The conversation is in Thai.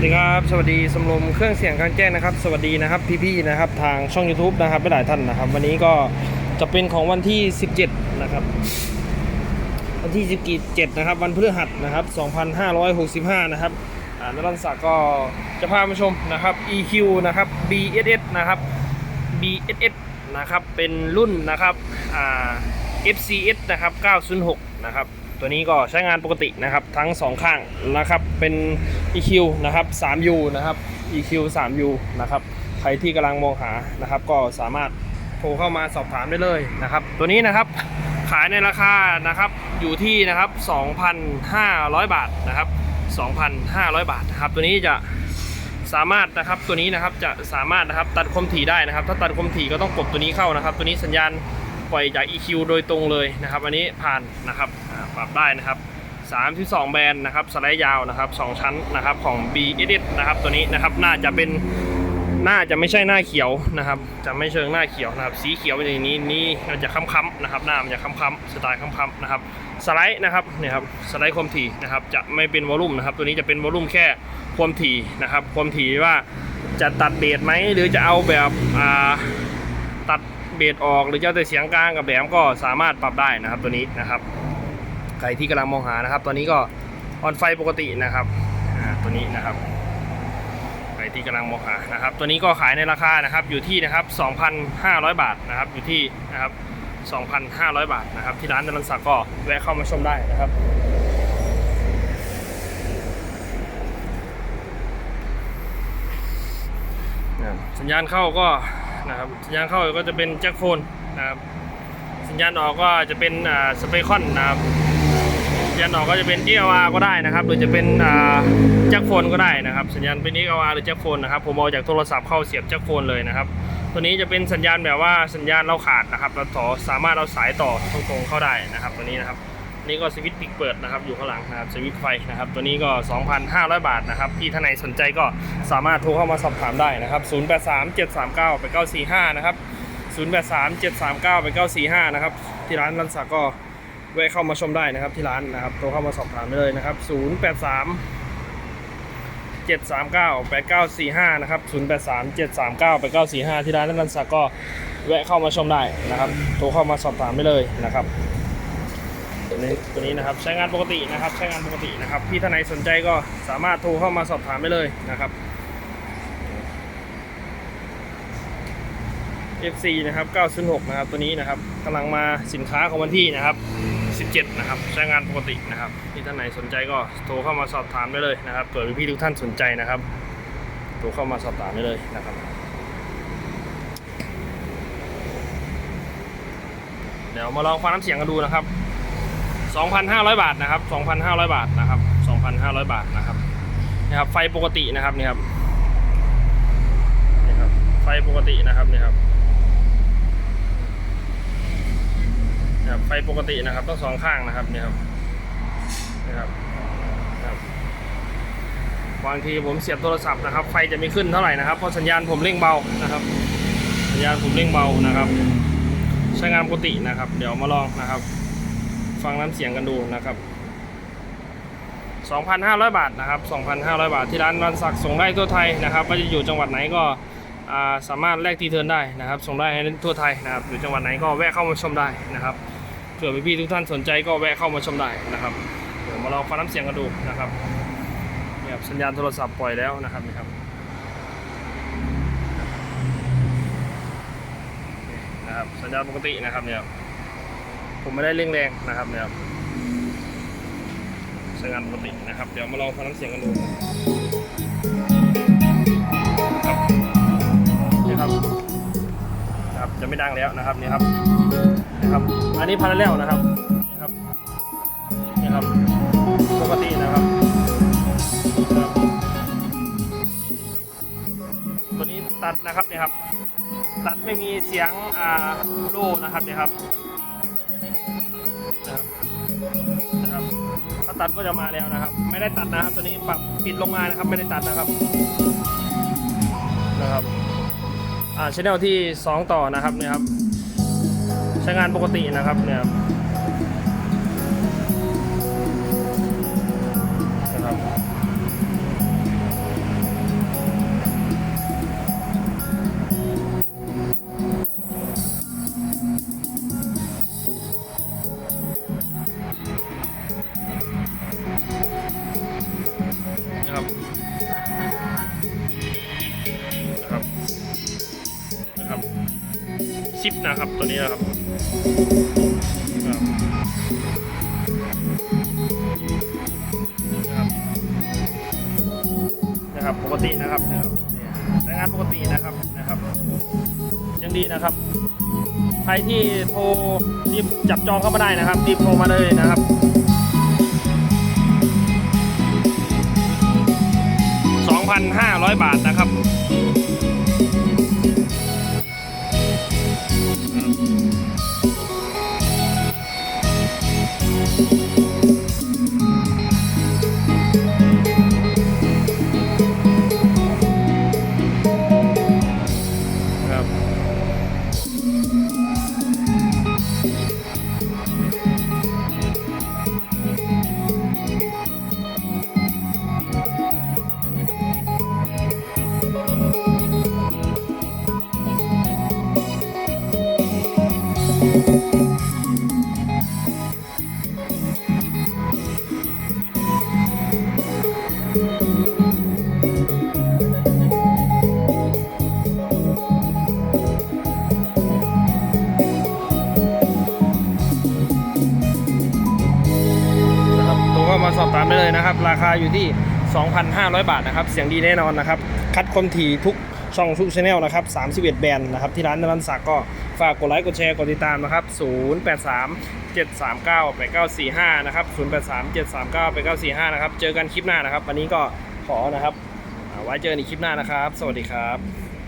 วัสดีครับ สวัสดีสำรวมเครื่องเสียงกลางแจ้งนะครับ สวัสดีนะครับพี่ๆนะครับทางช่อง YouTube นะครับหลายท่านนะครับ วันนี้ก็จะเป็นของวันที่ 17 นะครับ วันที่17นะครับ วันพฤหัสนะครับ 2565 นะครับอ่านรันศักดิ์ก็จะพามาชมนะครับ EQ นะครับ BSS นะครับ BSS นะครับ เป็นรุ่นนะครับ FCS นะครับ 906 นะครับ ตัวนี้ก็ใช้งานปกตินะครับทั้งสองข้างนะครับเป็น EQ นะครับ 3U นะครับ EQ 3U นะครับใครที่กำลังมองหานะครับก็สามารถโทรเข้ามาสอบถามได้เลยนะครับ ตัวนี้นะครับขายในราคานะครับอยู่ที่นะครับ 2,500 บาทนะครับ 2,500 บาทนะครับ ตัวนี้จะสามารถนะครับตัวนี้นะครับจะสามารถนะครับตัดคมถี่ได้นะครับ ถ้าตัดคมถี่ก็ต้องกดตัวนี้เข้านะครับ ตัวนี้สัญญาณ ปล่อยจาก EQ โดยตรงเลยนะครับ อันนี้ผ่านนะครับปรับได้นะครับ 32 แบนด์นะครับสไลด์ยาวนะครับ 2 ชั้นนะครับของ b e d นะครับตัวนี้นะครับน่าจะเป็นน่าจะไม่ใช่หน้าเขียวนะครับ จะไม่เชิงหน้าเขียวนะครับ สีเขียวอย่างนี้นี่มันจะค้ำๆนะครับ หน้ามันจะค้ำๆสไตล์ค้ำๆนะครับสไลด์นะครับเนี่ยครับสไลด์ความถี่นะครับจะไม่เป็นวอลลุ่มนะครับ ตัวนี้จะเป็นวอลลุ่มแค่ความถี่นะครับ ความถี่ว่าจะตัดเบสไหมหรือจะเอาแบบอ่าตัด เบสออก หรือจะเอาแต่เสียงกลางกับแหลมก็สามารถปรับได้นะครับตัวนี้นะครับใครที่กำลังมองหานะครับ ตอนนี้ก็ออนไฟปกตินะครับตัวนี้นะครับใครที่กำลังมองหานะครับ ตัวนี้ก็ขายในราคานะครับอยู่ที่นะครับ 2,500 บาทนะครับอยู่ที่นะครับ2,500 บาทนะครับ ที่ร้านนรันศักดิ์ก็แวะเข้ามาชมได้นะครับสัญญาณเข้าก็ นะครับสัญญาณเข้าก็จะเป็นแจ็คโฟนนะครับสัญญาณออกก็จะเป็นอ่าสเปคอนนะครับสัญญาณออกก็จะเป็น DLR ก็ได้นะครับ หรือจะเป็นอ่าแจ็คโฟนก็ได้นะครับ สัญญาณเป็น DLR หรือแจ็คโฟนนะครับผมเอาจากโทรศัพท์เข้าเสียบแจ็คโฟนเลยนะครับ ตัวนี้จะเป็นสัญญาณแบบว่าสัญญาณเราขาดนะครับ เราต่อสามารถเอาสายต่อตรงๆเข้าได้นะครับตัวนี้นะครับ นี่ก็สวิตช์ปิกเปิดนะครับอยู่ข้างหลังนะครับสวิตช์ไฟนะครับตัวนี้ก็ 2,500 บาทนะครับที่ท่านไหนสนใจก็สามารถโทรเข้ามาสอบถามได้นะครับ083 739 8945นะครับ083 739 8945นะครับที่ร้านรันศักก็แวะเข้ามาชมได้นะครับที่ร้านนะครับโทรเข้ามาสอบถามได้เลยนะครับ 083 739 8945 นะครับ 083 739 8945 ที่ร้านรันศักก็แวะเข้ามาชมได้นะครับ โทรเข้ามาสอบถามได้เลยนะครับ นี้ตัวนี้นะครับใช้งานปกตินะครับ ใช้งานปกตินะครับพี่ท่านไหนสนใจก็สามารถโทรเข้ามาสอบถามได้เลยนะครับ FC นะครับ 906 นะครับ ตัวนี้นะครับกำลังมาสินค้าของวันที่นะครับ 17 นะครับ ใช้งานปกตินะครับที่ท่านไหนสนใจก็โทรเข้ามาสอบถามได้เลยนะครับเผื่อพี่ทุกท่านสนใจนะครับ โทรเข้ามาสอบถามได้เลยนะครับ เดี๋ยวมาลองฟังน้ำเสียงกันดูนะครับ 2,500 บาทนะครับ 2,500 บาทนะครับ 2,500 บาทนะครับนี่ครับ ไฟปกตินะครับนี่ครับนี่ครับ ไฟปกตินะครับนี่ครับนี่ครับไฟปกตินะครับต้องสองข้างนะครับนี่ครับนี่ครับครับบางทีผมเสียบโทรศัพท์นะครับ ไฟจะไม่ขึ้นเท่าไหร่นะครับเพราะสัญญาณผมเร่งเบานะครับ สัญญาณผมเร่งเบานะครับ ใช้งานปกตินะครับ เดี๋ยวมาลองนะครับ ฟังน้ำเสียงกันดูนะครับ 2,500 บาทนะครับ 2,500 บาทที่ร้านรันศักดิ์ส่งได้ทั่วไทยนะครับว่าจะอยู่จังหวัดไหนก็สามารถแลกทีเทิร์นได้นะครับ ส่งได้ทั่วไทยนะครับอยู่จังหวัดไหนก็แวะเข้ามาชมได้นะครับเผื่อพี่ๆทุกท่านสนใจก็แวะเข้ามาชมได้นะครับเดี๋ยวมาลองฟังน้ำเสียงกันดูนะครับเนี่ยสัญญาณโทรศัพท์ปล่อยแล้วนะครับนี่ครับนะครับสัญญาณปกตินะครับเนี่ย ผมไม่ได้เร่งแรงนะครับเนี่ยครับใช้งานปกตินะครับ เดี๋ยวมาลองฟังน้ำเสียงกันดูครับนี่ครับนะครับ จะไม่ดังแล้วนะครับนี่ครับนะครับ อันนี้พาราเรลนะครับนี่ครับนี่ครับปกตินะครับครับตัวนี้ตัดนะครับนี่ครับ ตัดไม่มีเสียงอ่าโล่นะครับนี่ครับ นะครับถ้าตัดก็จะมาแล้วนะครับ ไม่ได้ตัดนะครับ ตัวนี้ปรับปิดลงมานะครับ ไม่ได้ตัดนะครับนะครับอ่าชแนลที่ 2 ต่อนะครับเนี่ยครับใช้งานปกตินะครับเนี่ย ซิปนะครับตัวนี้นะครับนะครับปกตินะครับนะครับเนี่ยใช้งานปกตินะครับนะครับ ยังดีนะครับ ใครที่โทรรีบจับจองเข้ามาได้นะครับรีบโทรมาเลยนะครับ2,500 บาทนะครับามได้เลยนะครับ ราคาอยู่ที่ 2,500 บาทนะครับ เสียงดีแน่นอนนะครับ คัดคมทีทุกช่องทุกช anel นะครับ31 แบรนด์นะครับ ที่ร้านนรันศักก์ก็ฝากกดไลค์ กดแชร์ กดติดตามนะครับ 083 739 8945 นะครับ 083 739 8945 นะครับ เจอกันคลิปหน้านะครับ วันนี้ก็ขอนะครับ ไว้เจอกันอีกคลิปหน้านะครับ สวัสดีครับ